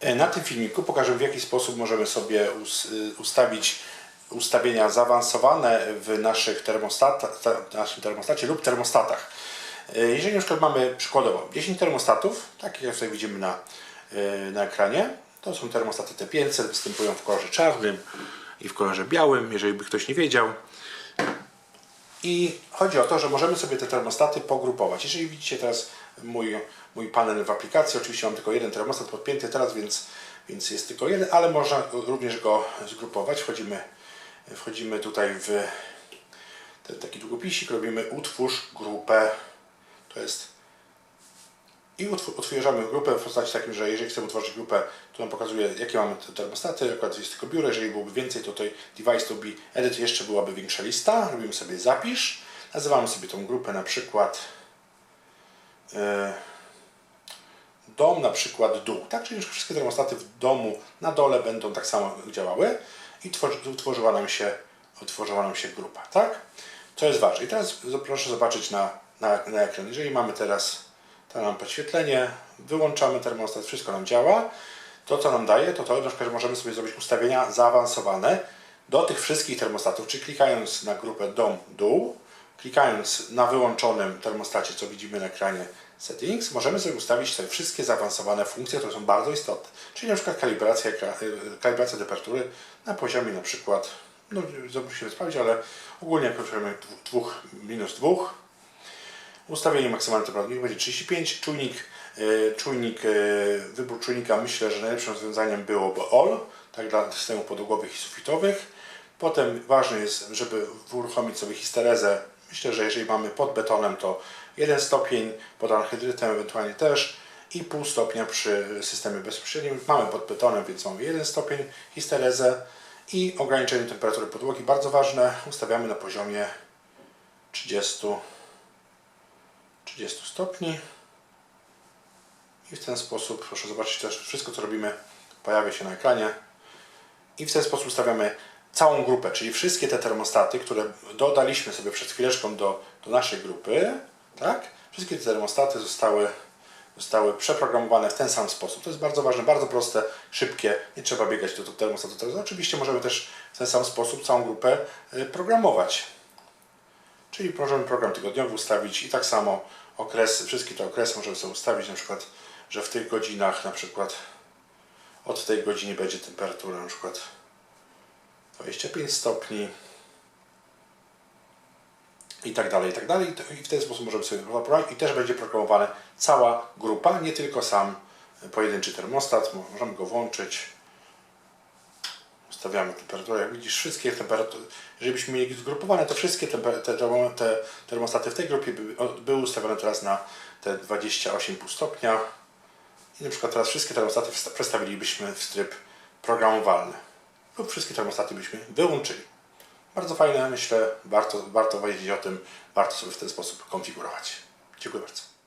E, Na tym filmiku pokażę w jaki sposób możemy sobie y, ustawić ustawienia zaawansowane w naszych termostata, te- naszym termostacie lub termostatach. E, Jeżeli na przykład mamy przykładowo 10 termostatów, takich jak tutaj widzimy na, e, na ekranie, to są termostaty T500, występują w kolorze czarnym i w kolorze białym, jeżeli by ktoś nie wiedział. I chodzi o to, że możemy sobie te termostaty pogrupować. Jeżeli widzicie teraz mój, mój panel w aplikacji, oczywiście mam tylko jeden termostat podpięty teraz, więc, więc jest tylko jeden, ale można również go zgrupować. Wchodzimy, wchodzimy tutaj w ten taki długopisik, robimy utwórz grupę. To jest i utwierzamy grupę w postaci takim, że jeżeli chcemy utworzyć grupę, to nam pokazuje, jakie mamy te termostaty. Akurat jest tylko biuro. Jeżeli byłoby więcej, to tutaj device to be edit jeszcze byłaby większa lista. Robimy sobie zapisz. Nazywamy sobie tą grupę na przykład e, dom, na przykład dół. Tak, czyli już wszystkie termostaty w domu na dole będą tak samo działały i tworzy, utworzyła nam się, utworzyła nam się grupa. Tak? Co jest ważne. I teraz proszę zobaczyć na, na, na ekran. Jeżeli mamy teraz to nam podświetlenie, wyłączamy termostat, wszystko nam działa. To, co nam daje, to to, że możemy sobie zrobić ustawienia zaawansowane do tych wszystkich termostatów, czyli klikając na grupę dom, dół, klikając na wyłączonym termostacie, co widzimy na ekranie settings, możemy sobie ustawić te wszystkie zaawansowane funkcje, które są bardzo istotne. Czyli na przykład kalibracja, ekra- y, kalibracja temperatury na poziomie na przykład, no musimy sprawdzić, ale ogólnie poziomie 2 minus 2, Ustawienie maksymalnej temperatury będzie 35. Czujnik, e, czujnik, e, wybór czujnika myślę, że najlepszym rozwiązaniem byłoby ALL, tak dla systemów podłogowych i sufitowych. Potem ważne jest, żeby uruchomić sobie histerezę. Myślę, że jeżeli mamy pod betonem, to 1 stopień, pod anhydrytem ewentualnie też i pół stopnia przy systemie bezpośrednim. Mamy pod betonem, więc mamy 1 stopień histerezę i ograniczenie temperatury podłogi. Bardzo ważne, ustawiamy na poziomie 30 30 stopni. I w ten sposób, proszę zobaczyć też, wszystko co robimy pojawia się na ekranie. I w ten sposób ustawiamy całą grupę, czyli wszystkie te termostaty, które dodaliśmy sobie przed chwileczką do, do naszej grupy, tak? Wszystkie te termostaty zostały, zostały przeprogramowane w ten sam sposób. To jest bardzo ważne, bardzo proste, szybkie, nie trzeba biegać do, do termostatu. Oczywiście możemy też w ten sam sposób całą grupę y, programować. Czyli możemy program tygodniowy ustawić i tak samo okresy, wszystkie te okresy możemy sobie ustawić, na przykład, że w tych godzinach, na przykład od tej godziny będzie temperatura na przykład 25 stopni i tak dalej, i tak dalej. I w ten sposób możemy sobie programować i też będzie programowana cała grupa, nie tylko sam pojedynczy termostat. Mo- Możemy go włączyć. Ustawiamy temperaturę. Jak widzisz, wszystkie temperatury, jeżeli byśmy mieli zgrupowane, to wszystkie te, termo- te termostaty w tej grupie by, były ustawione teraz na te 28,5 stopnia. I na przykład teraz wszystkie termostaty przestawilibyśmy w tryb programowalny. Lub wszystkie termostaty byśmy wyłączyli. Bardzo fajne, myślę, warto, warto wiedzieć o tym, warto sobie w ten sposób konfigurować. Dziękuję bardzo.